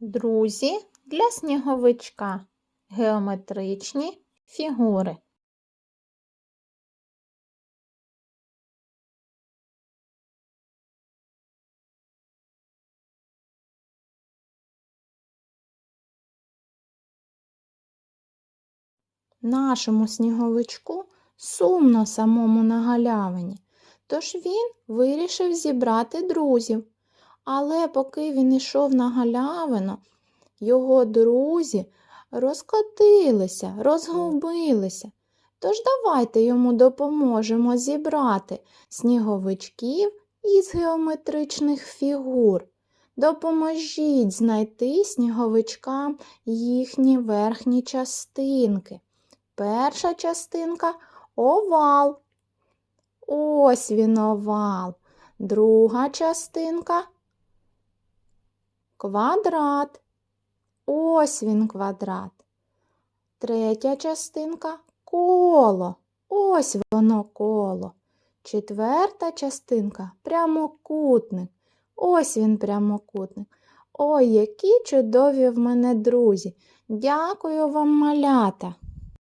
Друзі для сніговичка. Геометричні фігури. Нашому сніговичку сумно самому на галявині, тож він вирішив зібрати друзів. Але поки він ішов на галявину, його друзі розкотилися, розгубилися. Тож давайте йому допоможемо зібрати сніговичків із геометричних фігур. Допоможіть знайти сніговичкам їхні верхні частинки. Перша частинка овал. Ось він овал. Друга частинка квадрат. Ось він квадрат. Третя частинка коло. Ось воно коло. Четверта частинка прямокутник. Ось він прямокутник. Ой, які чудові в мене друзі. Дякую вам, малята.